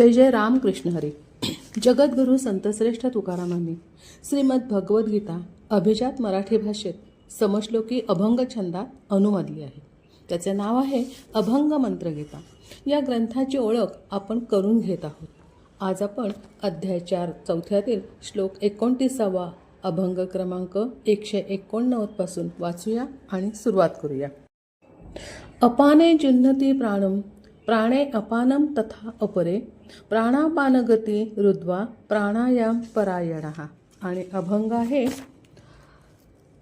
जय जय राम कृष्ण हरी. जगद्गुरू संतश्रेष्ठ तुकारामांनी श्रीमद भगवद्गीता अभिजात मराठी भाषेत समश्लोकी अभंग छंदात अनुवादली आहे. त्याचे नाव आहे अभंग मंत्रगीता. या ग्रंथाची ओळख आपण करून घेत आहोत. आज आपण अध्याय चार चौथ्यातील श्लोक एकोणतीसावा अभंग क्रमांक एकशे एकोणनव्वदपासून वाचूया आणि सुरुवात करूया. अपाने जिन्हती प्राणम प्राणे अपानम तथा अपरे प्राणापानगती रुद्वा प्राणायाम परायण. आणि अभंग आहे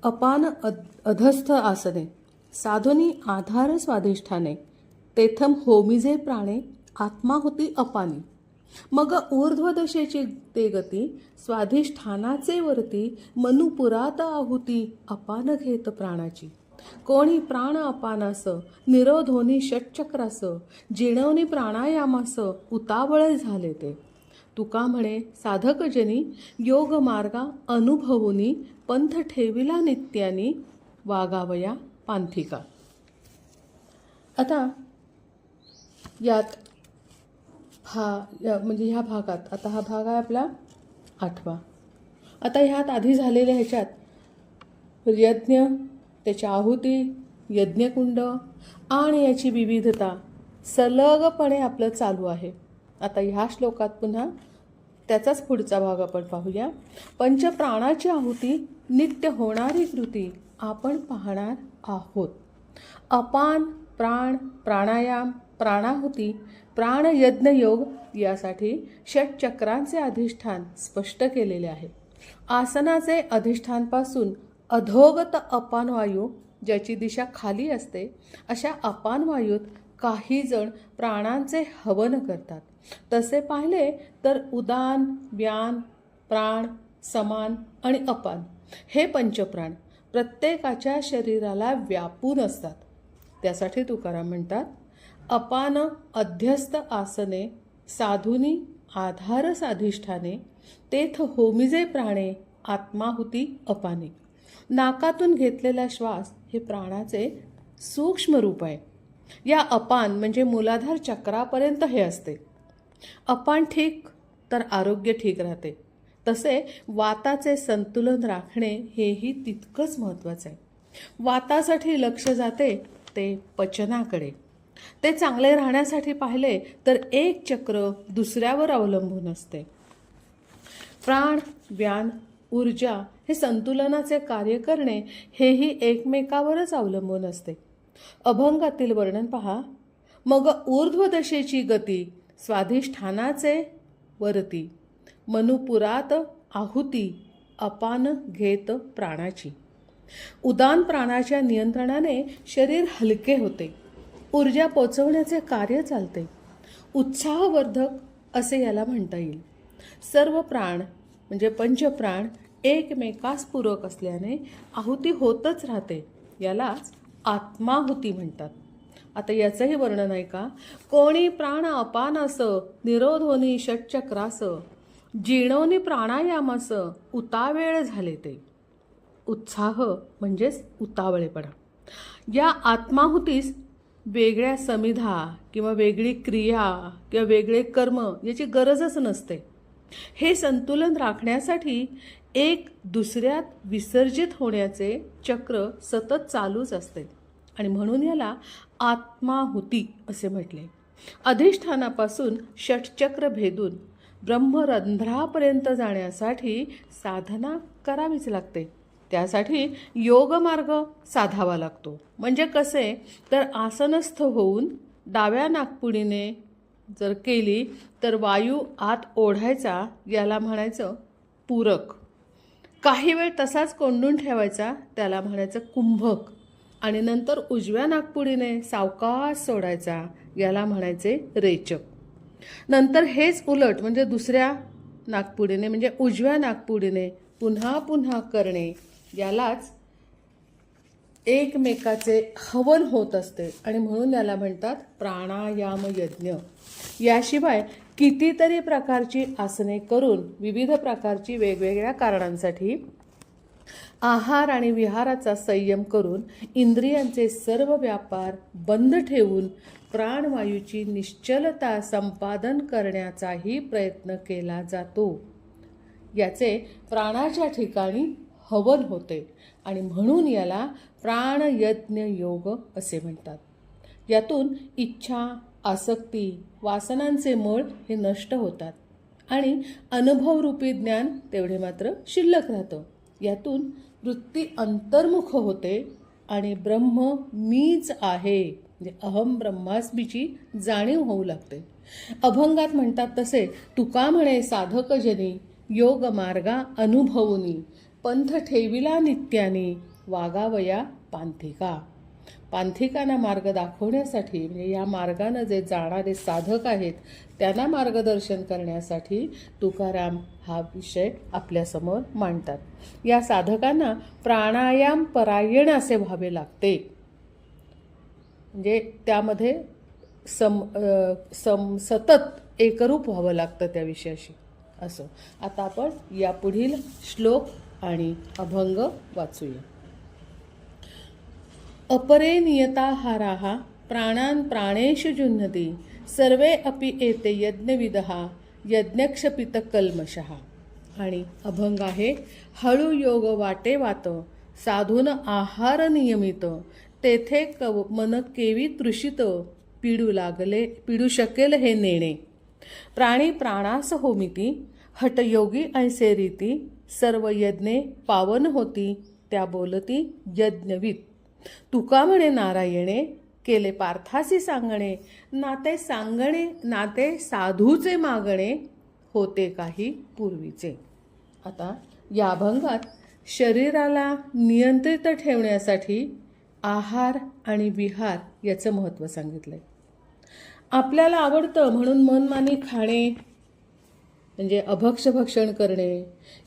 अपान अध अधस्थ आसने. साधुनी आधार स्वाधिष्ठाने. तेथम होमिजे प्राणे आत्मा होती अपानी. मग ऊर्ध्वदशेची ते गती स्वाधिष्ठानाचे वरती मनुपुरात आहुती अपान घेत प्राणाची. कोणी प्राण अपानास निरोधोनी षटचक्रास जिणवनी प्राणायामास उतावळ झाले ते. तुका म्हणे साधकजनी योग मार्गा अनुभवुनी पंथ ठेविला नित्यानी वागावया पांथिका आता यात हा या म्हणजे ह्या भागात आता हा भाग आहे आपला आठवा. आता ह्यात आधी झालेल्या ह्याच्यात यज्ञ त्याच्या आहुती यज्ञकुंड आणि याची विविधता सलगपणे आपलं चालू आहे. आता ह्या श्लोकात पुन्हा त्याचाच पुढचा भाग आपण पाहूया. पंचप्राणाची आहुती नित्य होणारी कृती आपण पाहणार आहोत. अपान प्राण प्राणायाम प्राणाहुती प्राणयज्ञ योग यासाठी षटचक्रांचे अधिष्ठान स्पष्ट केलेले आहे. आसनाचे अधिष्ठानपासून अधोगत अपान वायू ज्याची दिशा खाली असते अशा अपान वायूत काही जण प्राणांचे हवन करतात. तसे पाहिले तर उदान व्यान प्राण समान आणि अपान हे पंचप्राण प्रत्येकाच्या शरीराला व्यापून असतात. त्यासाठी तुकाराम म्हणतात अपान अध्यस्त आसने साधुनी आधार साधिष्ठाने तेथ होमिजे प्राणे आत्माहुती अपाने. नाकातून घेतलेला श्वास हे प्राणाचे सूक्ष्म रूप आहे. या अपान म्हणजे मूलाधार चक्रापर्यंत हे असते. अपान ठीक तर आरोग्य ठीक राहते. तसे वाताचे संतुलन राखणे हेही तितकंच महत्त्वाचं आहे. वातासाठी लक्ष जाते ते पचनाकडे. ते चांगले राहण्यासाठी पाहिले तर एक चक्र दुसऱ्यावर अवलंबून असते. प्राण व्यान ऊर्जा हे संतुलनाचे कार्य करणे हेही एकमेकावरच अवलंबून असते. अभंगातील वर्णन पहा. मग ऊर्ध्वदशेची गती स्वाधिष्ठानाचे वरती. मनुपुरात आहुती अपान घेत प्राणाची. उदान प्राणाच्या नियंत्रणाने शरीर हलके होते. ऊर्जा पोचवण्याचे कार्य चालते. उत्साहवर्धक असे याला म्हणता येईल. सर्व प्राण म्हणजे पंचप्राण एकमेकास पूरक असल्याने आहुती होतच राहते. यालाच आत्माहुती म्हणतात. आता याचंही वर्णन आहे का? कोणी प्राण अपानास निरोधोनी षटचक्रास जिणोनी प्राणायामास उतावेळ झाले ते. उत्साह म्हणजेच उतावळेपणा. या आत्माहुतीस वेगळ्या समिधा किंवा वेगळी क्रिया किंवा वेगळे कर्म याची गरजच नसते. हे संतुलन राखण्यासाठी एक दुसऱ्यात विसर्जित होण्याचे चक्र सतत चालूच असते. आणि म्हणून याला आत्माहुती असे म्हटले. अधिष्ठानापासून षटचक्र भेदून ब्रह्मरंध्रापर्यंत जाण्यासाठी साधना करावीच लागते. त्यासाठी योगमार्ग साधावा लागतो. म्हणजे कसे? तर आसनस्थ होऊन डाव्या नागपुडीने जर केली तर वायू आत ओढायचा याला म्हणायचं पूरक. काही वेळ तसाच कोंडून ठेवायचा त्याला म्हणायचं कुंभक. आणि नंतर उजव्या नागपुडीने सावकाश सोडायचा याला म्हणायचे रेचक. नंतर हेच उलट म्हणजे दुसऱ्या नागपुडीने म्हणजे उजव्या नागपुडीने पुन्हा पुन्हा करणे यालाच एकमेकाचे हवन होत असते. आणि म्हणून याला म्हणतात प्राणायाम यज्ञ याशिवाय कितीतरी प्रकारची आसने करून विविध प्रकारची वेगवेगळ्या कारणांसाठी आहार आणि विहाराचा संयम करून इंद्रियांचे सर्व व्यापार बंद ठेवून प्राणवायूची निश्चलता संपादन करण्याचाही प्रयत्न केला जातो. याचे प्राणाच्या ठिकाणी हवन होते आणि म्हणून याला प्राणयज्ञ योग असे म्हणतात. यातून इच्छा आसक्ती वासनांचे मळ हे नष्ट होतात. आणि अनुभवरूपी ज्ञान तेवढे मात्र शिल्लक राहतं. यातून वृत्ती अंतर्मुख होते आणि ब्रह्म मीच आहे म्हणजे अहम ब्रह्मास्मीची जाणीव होऊ लागते. अभंगात म्हणतात तसे तुका म्हणे साधकजनी योग मार्गा अनुभवनी पंथ ठेविला नित्यानी वागावया पांथिका पांथिकांना मार्ग दाखवण्यासाठी म्हणजे या मार्गानं जे जाणारे साधक आहेत त्यांना मार्गदर्शन करण्यासाठी तुकाराम हा विषय आपल्यासमोर मांडतात. या साधकांना प्राणायाम परायण असे व्हावे लागते. म्हणजे त्यामध्ये सम सम सतत एकरूप व्हावं लागतं त्या विषयाशी. असं. आता आपण या पुढील श्लोक आणि अभंग वाचूया. अपरे नियताहाराः प्राणान् प्राणेषु जुह्नति सर्वे अपि एते यज्ञविदः यज्ञक्षपितकल्मषः। आणि अभंग आहे हळू योग वाटे वात साधून आहार नियमित तेथे कव मन केवी तृषित पिडू लागले पिडू शकेल हे नेणे। प्राणी प्राणास होमिती हटयोगी ऐसे रीती सर्व यज्ञे पावन होती त्या बोलती यज्ञवित तुका म्हणे नारायणे केले पार्थासी सांगणे नाते सांगणे नाते साधूचे मागणे होते काही पूर्वीचे. आता या अभंगात शरीराला नियंत्रित ठेवण्यासाठी आहार आणि विहार याचं महत्त्व सांगितलंय. आपल्याला आवडतं म्हणून मनमानी खाणे म्हणजे अभक्ष भक्षण करणे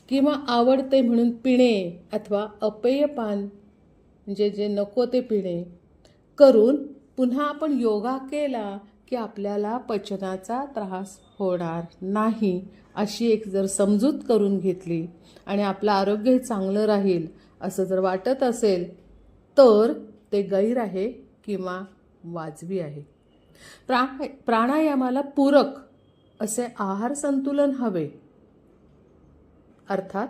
किंवा आवडते म्हणून पिणे अथवा अपेय पान म्हणजे जे नको ते पिणे करून पुन्हा आपण योगा केला की आपल्याला पचनाचा त्रास होणार नाही अशी एक जर समजूत करून घेतली आणि आपलं आरोग्य चांगलं राहील असं जर वाटत असेल तर ते गैर आहे किंवा वाजवी आहे. प्रा प्राणायामाला पूरक असे आहार संतुलन हवे. अर्थात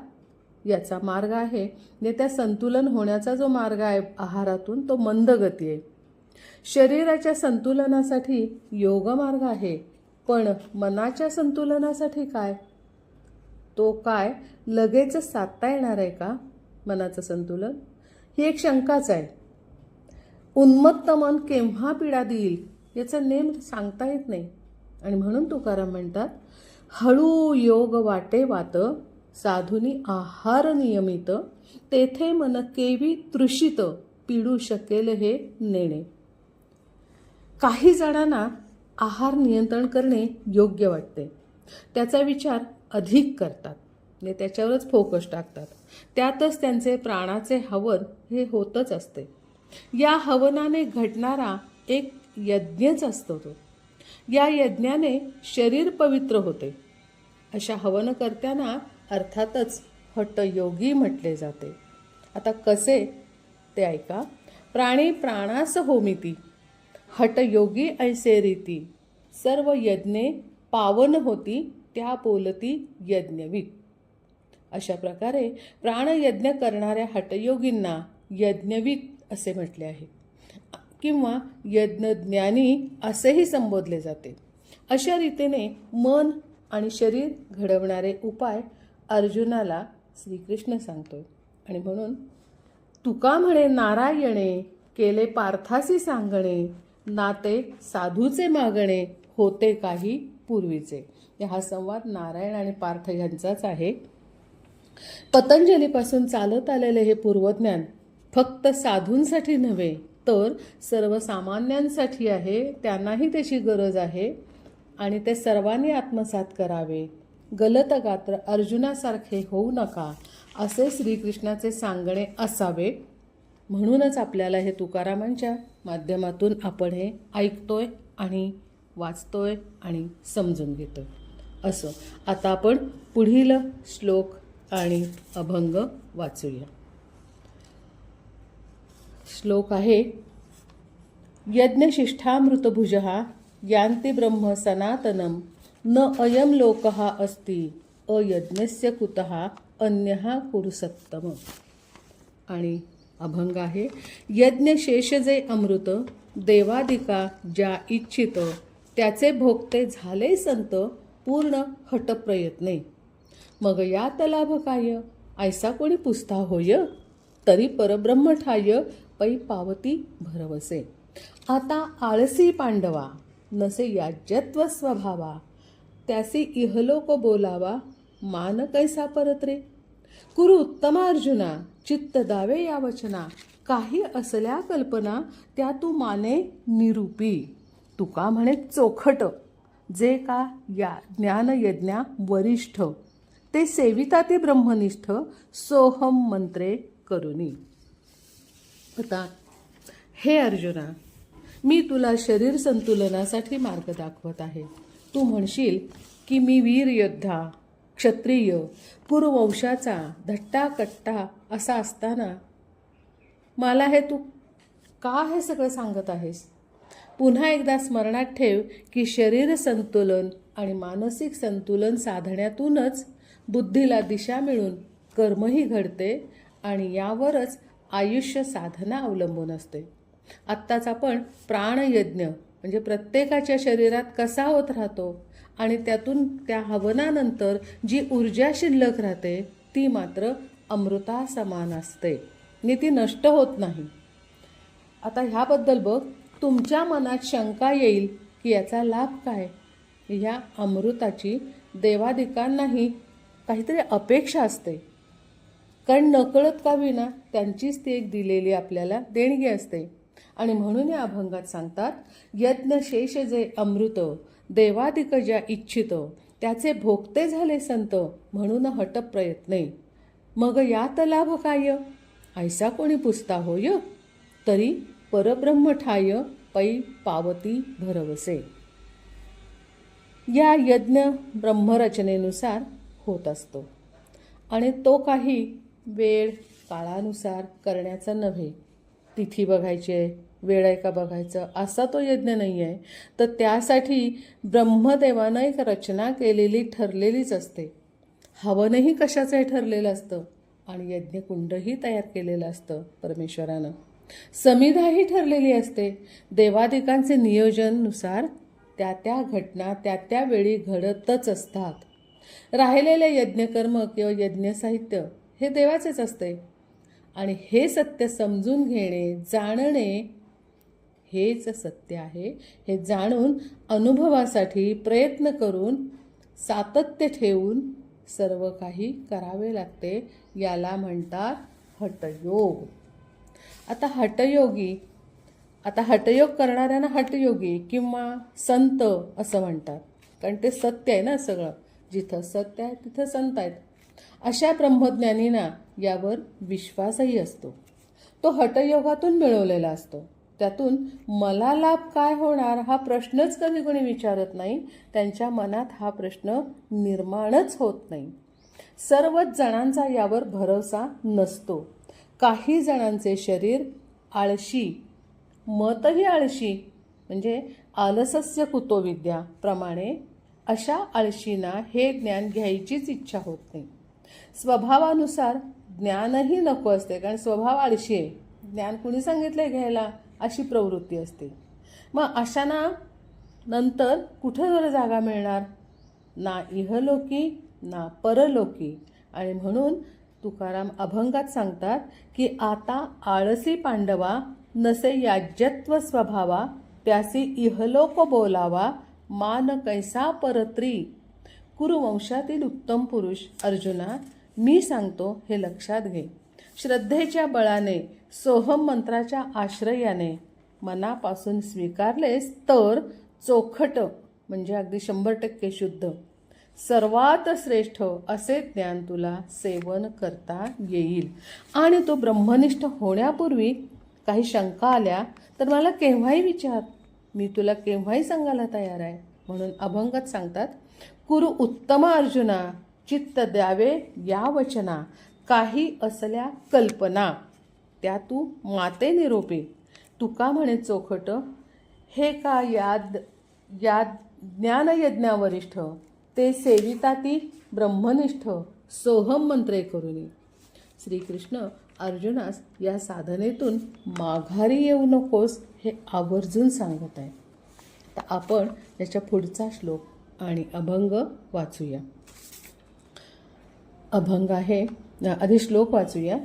याचा मार्ग आहे. नेत्या त्या संतुलन होण्याचा जो मार्ग आहे आहारातून तो मंदगती आहे. शरीराच्या संतुलनासाठी योग मार्ग आहे. पण मनाच्या संतुलनासाठी काय? तो काय? लगेच साधता येणार आहे का? मनाचं संतुलन? ही एक शंकाच आहे. उन्मत्त मन केव्हा पीडा देईल याचा नेम सांगता येत नाही. आणि म्हणून तुकाराम म्हणतात हळू योग वाटे वात साधुनी आहार नियमित तेथे मन केवी तृषित पिडू शकेल हे नेणे. काही जणांना आहार नियंत्रण करणे योग्य वाटते. त्याचा विचार अधिक करतात. म्हणजे त्याच्यावरच फोकस टाकतात. त्यातच त्यांचे प्राणाचे हवन हे होतच असते. या हवनाने घडणारा एक यज्ञच असतो तो. या यज्ञाने शरीर पवित्र होते. अशा हवनकर्त्यांना अर्थातच हटयोगी म्हटले जाते. आता कसे? ते ऐका. प्राणी प्राणास होमिती. हटयोगी ऐसे रीती सर्व यज्ञे पावन होती त्या बोलती यज्ञवित अशा प्रकारे प्राणयज्ञ करणाऱ्या हटयोगींना यज्ञविक असे म्हटले आहे. किंवा यज्ञज्ञानी असेही संबोधले जाते. अशा रीतीने मन आणि शरीर घडवणारे उपाय अर्जुनाला श्रीकृष्ण सांगतो आणि म्हणून तुका म्हणे नारायणे केले पार्थासी सांगणे नाते साधूचे मागणे होते काही पूर्वीचे. हा संवाद नारायण आणि पार्थ यांचाच आहे. पतंजलीपासून चालत आलेले हे पूर्वज्ञान फक्त साधूंसाठी नव्हे तर सर्वसामान्यांसाठी आहे त्यांनाही त्याची गरज आहे आणि ते सर्वांनी आत्मसात करावे. गलत गात्र अर्जुनासारखे होऊ नका असे श्रीकृष्णाचे सांगणे असावे. म्हणूनच आपल्याला हे तुकारामांच्या माध्यमातून आपण हे ऐकतोय आणि वाचतोय आणि समजून घेतोय. असं आता आपण पुढील श्लोक आणि अभंग वाचूया. श्लोक आहे यज्ञशिष्ठामृतभुज यान्ति ब्रह्म सनातनम न अयम लोक अस्ति अयज्ञस्य कुतः अन्य कुरुसत्तम आणि अभंग आहे यज्ञशेष जे अमृत देवादिका ज्या इच्छित त्याचे भोगते झाले संत पूर्ण हटप्रयत्ने मग यात लाभ काय? ऐसा कोणी पुस्ता होय? तरी परब्रह्म ठाय पै पावती भरवसे। आता आळसी पांडवा नसे याज्यत्व स्वभावा। त्यासी इहलोक बोलावा मान कैसा परत रे? कुरु उत्तम अर्जुना चित्त दावे या वचना काही असल्या कल्पना त्या तू माने निरूपी. तुका म्हणे चोखट जे का या ज्ञानयज्ञा वरिष्ठ ते सेविता ते ब्रह्मनिष्ठ सोहम मंत्रे करुनी. आता हे अर्जुना मी तुला शरीर संतुलनासाठी मार्ग दाखवत आहे. तू म्हणशील की मी वीर योद्धा क्षत्रिय पुरवंशाचा धट्टा कट्टा असा असताना मला हे तू का हे सगळं सांगत आहेस? पुन्हा एकदा स्मरणात ठेव की शरीर संतुलन आणि मानसिक संतुलन साधण्यातूनच बुद्धीला दिशा मिळून कर्मही घडते आणि यावरच आयुष्य साधना अवलंबून असते. आत्ताच आपण प्राणयज्ञ म्हणजे प्रत्येकाच्या शरीरात कसा होत राहतो आणि त्यातून त्या हवनानंतर जी ऊर्जा शिल्लक राहते ती मात्र अमृता समान असते. आणि ती नष्ट होत नाही. आता ह्याबद्दल बघ तुमच्या मनात शंका येईल की याचा लाभ काय? ह्या अमृताची देवाधिकांनाही काहीतरी अपेक्षा असते. कारण नकळत का विना त्यांचीच ती एक दिलेली आपल्याला देणगी असते. आणि म्हणून या अभंगात सांगतात यज्ञ शेष जे अमृत देवादिक ज्या इच्छित त्याचे भोगते झाले संत म्हणून हट प्रयत्ने. मग यात लाभ काय? ऐसा कोणी पुसता होय? तरी परब्रह्म ठाय पै पावती भरवसे. या यज्ञ ब्रह्मरचनेनुसार होत असतो. आणि तो काही वेळ काळानुसार करण्याचा नव्हे. तिथी बघायची आहे वेळ आहे का बघायचं असा तो यज्ञ नाही आहे तर त्यासाठी ब्रह्मदेवानं एक रचना केलेली ठरलेलीच असते. हवनही कशाचं हे ठरलेलं असतं? आणि यज्ञकुंडही तयार केलेलं असतं परमेश्वरानं. समिधाही ठरलेली असते. देवादिकांचे नियोजननुसार त्या त्या घटना त्या त्या वेळी घडतच असतात. राहिलेले यज्ञकर्म किंवा यज्ञसाहित्य हे देवाचेच असते. आणि हे सत्य समजून घेणे जाणणे हेच सत्य आहे. हे जाणून अनुभवासाठी प्रयत्न करून सातत्य ठेवून सर्व काही करावे लागते याला म्हणतात हटयोग. आता हटयोगी आता हटयोग करणाऱ्यांना हटयोगी किंवा संत असं म्हणतात. कारण ते सत्य आहे ना सगळं. जिथं सत्य आहे तिथं संत आहेत. अशा ब्रह्मज्ञानींना यावर विश्वासही असतो. तो हटयोगातून मिळवलेला असतो. त्यातून मला लाभ काय होणार हा प्रश्नच कधी कोणी विचारत नाही. त्यांच्या मनात हा प्रश्न निर्माणच होत नाही. सर्वच जणांचा यावर भरोसा नसतो. काही जणांचे शरीर आळशी मतही आळशी म्हणजे आलसस्य कुतो विद्या प्रमाणे अशा आळशींना हे ज्ञान घ्यायचीच इच्छा होत नाही. स्वभावानुसार ज्ञानही नको असते कारण स्वभाव आळशी आहे. ज्ञान कुणी सांगितलंय घ्यायला? अशी प्रवृत्ती असते. मग अशांना नंतर कुठं जर जागा मिळणार? ना इहलोकी ना परलोकी. आणि म्हणून तुकाराम अभंगात सांगतात की आता आळसी पांडवा नसे याज्यत्व स्वभावा त्यासी इहलोक बोलावा मान कैसा परत्री. कुरुवंशातील उत्तम पुरुष अर्जुना मी सांगतो हे लक्षात घे. श्रद्धेच्या बळाने सोहम मंत्राच्या आश्रयाने मनापासून स्वीकारलेस तर चोखट म्हणजे अगदी शंभर टक्के शुद्ध. सर्वात श्रेष्ठ असे ज्ञान तुला सेवन करता येईल. आणि तो ब्रह्मनिष्ठ होण्यापूर्वी काही शंका आल्या तर मला केव्हाही विचार. मी तुला केव्हाही सांगायला तयार आहे म्हणून अभंगत सांगतात कुरु उत्तम अर्जुना चित्त द्यावे या वचना काही असल्या कल्पना. त्या तू माते निरोपे. तुका म्हणे चोखट हे का याद याद ज्ञानयज्ञावरिष्ठ? ते सेविता ती ब्रह्मनिष्ठ सोहम मंत्रे करुनी. श्रीकृष्ण अर्जुनास या साधनेतून माघारी येऊ नकोस हे आवर्जून सांगत आहे. तर आपण याच्या पुढचा श्लोक आणि अभंग वाचूया. अभंग आहे आधी श्लोक वाचूया.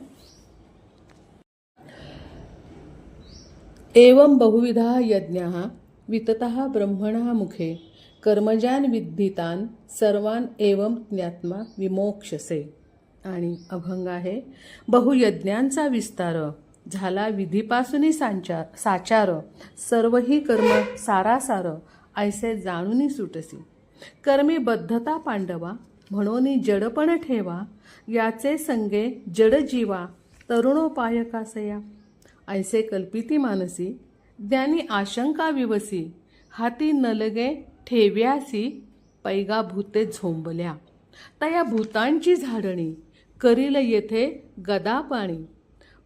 एवं बहुविधा यज्ञ विततः ब्रह्मणः मुखे कर्मजान विद्धितान सर्वान एवं ज्ञात्मा विमोक्षसे. आणि अभंग आहे बहुयज्ञांचा विस्तार झाला विधीपासूनही सांचार साचार सर्वही कर्म सारासार ऐसे जाणूनही सुटसी. कर्मी बद्धता पांडवा म्हणून जडपण ठेवा याचे संगे जड जीवा तरुणोपाय कासया. ऐसे कल्पिती मानसी ज्ञानी आशंका विवसी हाती नलगे ठेव्यासी पैगा भूते झोंबल्या. तया भूतांची झाडणी करील येथे गदा पाणी.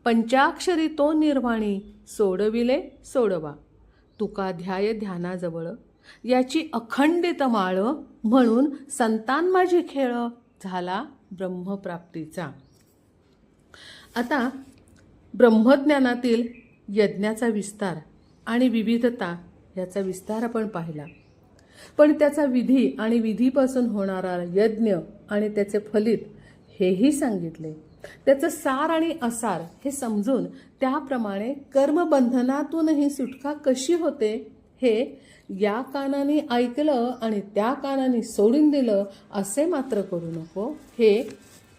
पंचाक्षरी तो निर्वाणी सोडविले सोडवा. तुका ध्याय ध्यानाजवळ. याची अखंडित माळ म्हणून संतान माझी खेळ झाला ब्रह्मप्राप्तीचा. आता ब्रह्मज्ञानातील यज्ञाचा विस्तार आणि विविधता याचा विस्तार आपण पाहिला. पण त्याचा विधी आणि विधीपासून होणारा यज्ञ आणि त्याचे फलित हेही सांगितले. त्याचं सार आणि असार हे समजून त्याप्रमाणे कर्मबंधनातूनही सुटका कशी होते? हे या कानाने ऐकलं आणि त्या कानाने सोडून दिलं असे मात्र करू नको. हे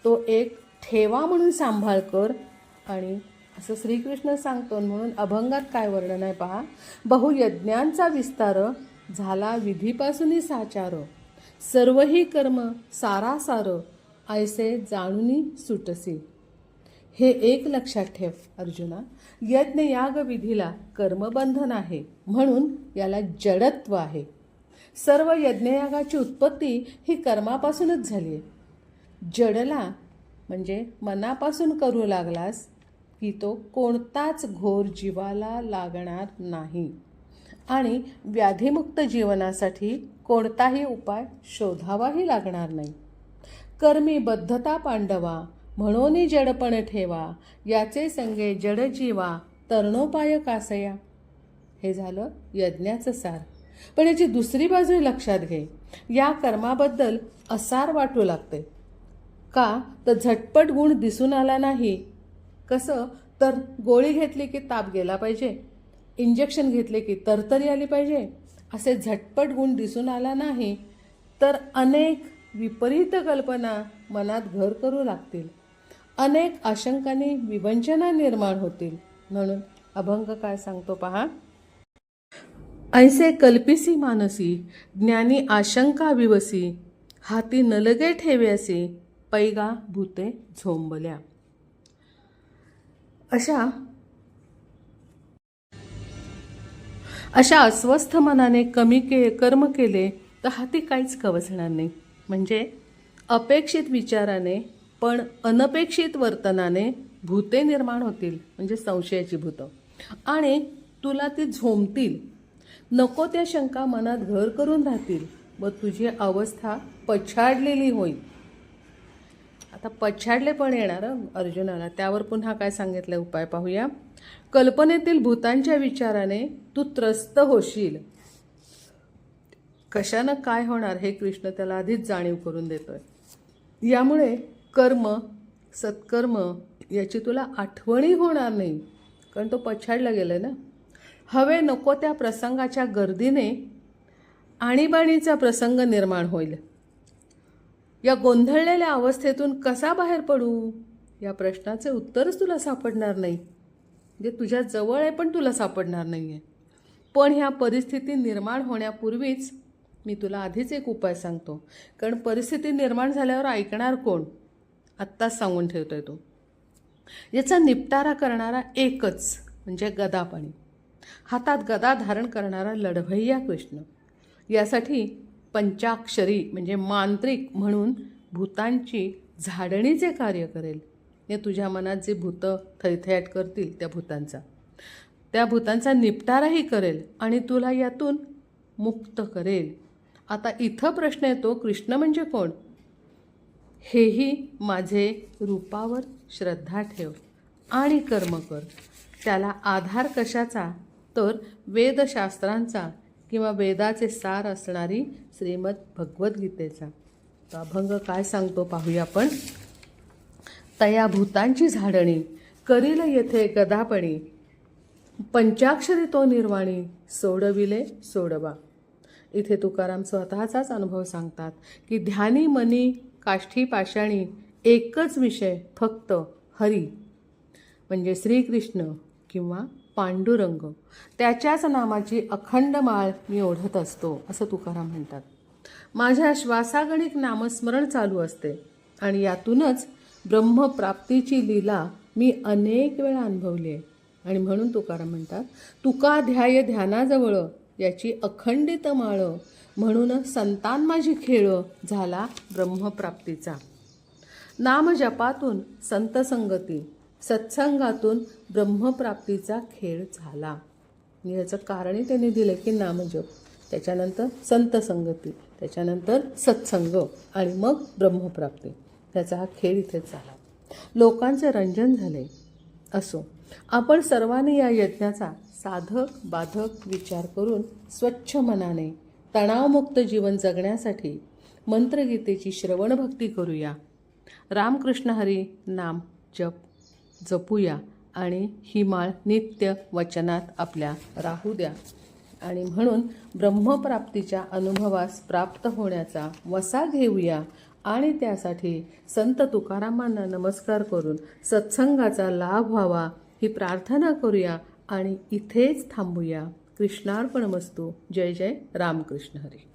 तो एक ठेवा म्हणून सांभाळ कर आणि असं श्रीकृष्ण सांगतो म्हणून अभंगात काय वर्णन आहे पहा. बहुयज्ञांचा विस्तार झाला विधीपासूनही साचार. सर्वही कर्म सारासार ऐसे जाणूनी सुटसी. हे एक लक्षात ठेव अर्जुना. यज्ञयाग विधीला कर्मबंधन आहे म्हणून याला जडत्व आहे. सर्व यज्ञयागाची उत्पत्ती ही कर्मापासूनच झाली आहे. जडला म्हणजे मनापासून करू लागलास की तो कोणताच घोर जीवाला लागणार नाही. आणि व्याधीमुक्त जीवनासाठी कोणताही उपाय शोधावाही लागणार नाही. कर्मी बद्धता पांडवा म्हणून जडपण ठेवा याचे संगे जड जीवा तरणोपाय कासया. हे झालं यज्ञाचं सार. पण याची दुसरी बाजू लक्षात घे. या कर्माबद्दल असार वाटू लागते. का? तर झटपट गुण दिसून आला नाही. कसं? तर गोळी घेतली की ताप गेला पाहिजे. इंजेक्शन घेतले की तरतरी आली पाहिजे. असे झटपट गुण दिसून आला नाही तर अनेक विपरीत कल्पना मनात घर करू लागतील. अनेक आशंकाने विवंचना निर्माण होतील. म्हणून अभंग काय सांगतो पहा. ऐसे कल्पिसी मानसी ज्ञानी आशंका विवसी हाती नलगे ठेव्यासी पैगा भूते झोंबल्या. अशा अशा अस्वस्थ मनाने कमी के कर्म केले तर हाती काहीच कवचणार नाही. म्हणजे अपेक्षित विचाराने पण अनपेक्षित वर्तनाने भूते निर्माण होतील म्हणजे संशयाची भूतं. आणि तुला ती झोंबतील. नको त्या शंका मनात घर करून राहतील व तुझी अवस्था पछाडलेली होईल. आता पछाडले पण येणार अर्जुनाला. त्यावर पुन्हा काय सांगितलं उपाय पाहूया. कल्पनेतील भूतांच्या विचाराने तू त्रस्त होशील. कशानं काय होणार हे कृष्ण त्याला आधीच जाणीव करून देतोय. यामुळे कर्म सत्कर्म याची तुला आठवणही होणार नाही. कारण तो पछाडला गेला ना. हवे नको त्या प्रसंगाच्या गर्दीने आणीबाणीचा प्रसंग निर्माण होईल. या गोंधळलेल्या अवस्थेतून कसा बाहेर पडू? या प्रश्नाचे उत्तरच तुला सापडणार नाही. जे तुझ्या जवळ आहे पण तुला सापडणार नाही आहे पण ह्या परिस्थिती निर्माण होण्यापूर्वीच मी तुला आधीच एक उपाय सांगतो. कारण परिस्थिती निर्माण झाल्यावर ऐकणार कोण? आत्ताच सांगून ठेवतो आहे तो. याचा निपटारा करणारा एकच म्हणजे गदापाणी. हातात गदा धारण करणारा लढवय्या कृष्ण. यासाठी पंचाक्षरी म्हणजे मांत्रिक म्हणून भूतांची झाडणीचे कार्य करेल. हे तुझ्या मनात जे भूतं थैथयाट करतील त्या भूतांचा. त्या भूतांचा निपटाराही करेल आणि तुला यातून मुक्त करेल. आता इथं प्रश्न येतो कृष्ण म्हणजे कोण? हेही माझे रूपावर श्रद्धा ठेव आणि कर्म कर. त्याला आधार कशाचा? तर वेदशास्त्रांचा किंवा वेदाचे सार असणारी श्रीमद भगवद्गीतेचा. तो अभंग काय सांगतो पाहूया आपण. तया भूतांची झाडणी करील येथे गदापणी पंचाक्षरी तो निर्वाणी सोडविले सोडवा. इथे तुकाराम स्वतःचाच अनुभव सांगतात की ध्यानी मनी काष्ठी पाषाणी एकच विषय फक्त हरी. म्हणजे श्रीकृष्ण किंवा पांडुरंग. त्याच्याच नामाची अखंड माळ मी ओढत असतो असं तुकाराम म्हणतात. माझ्या श्वासागणिक नामस्मरण चालू असते आणि यातूनच ब्रह्मप्राप्तीची लीला मी अनेक वेळा अनुभवली आहे. आणि म्हणून तुकाराम म्हणतात तुका ध्याय ध्यानाजवळ याची अखंडित माळ म्हणून संतान माझी खेळ झाला ब्रह्मप्राप्तीचा. नामजपातून संतसंगती सत्संगातून ब्रह्मप्राप्तीचा खेळ झाला. याचं कारणही त्यांनी दिलं की नामजप त्याच्यानंतर संतसंगती त्याच्यानंतर सत्संग आणि मग ब्रह्मप्राप्ती. त्याचा हा खेळ इथेच झाला. लोकांचे रंजन झाले. असो आपण सर्वांनी या यज्ञाचा साधक बाधक विचार करून स्वच्छ मनाने तणावमुक्त जीवन जगण्यासाठी मंत्रगीतेची श्रवणभक्ती करूया. रामकृष्ण हरी नाम जप जपूया आणि ही माळ नित्य वचनात आपल्या राहू द्या. आणि म्हणून ब्रह्मप्राप्तीच्या अनुभवास प्राप्त होण्याचा वसा घेऊया आणि त्यासाठी संत तुकारामांना नमस्कार करून सत्संगाचा लाभ व्हावा ही प्रार्थना करूया आणि इथेच थांबूया. कृष्णार्पणमस्तू. जय जय रामकृष्ण हरी.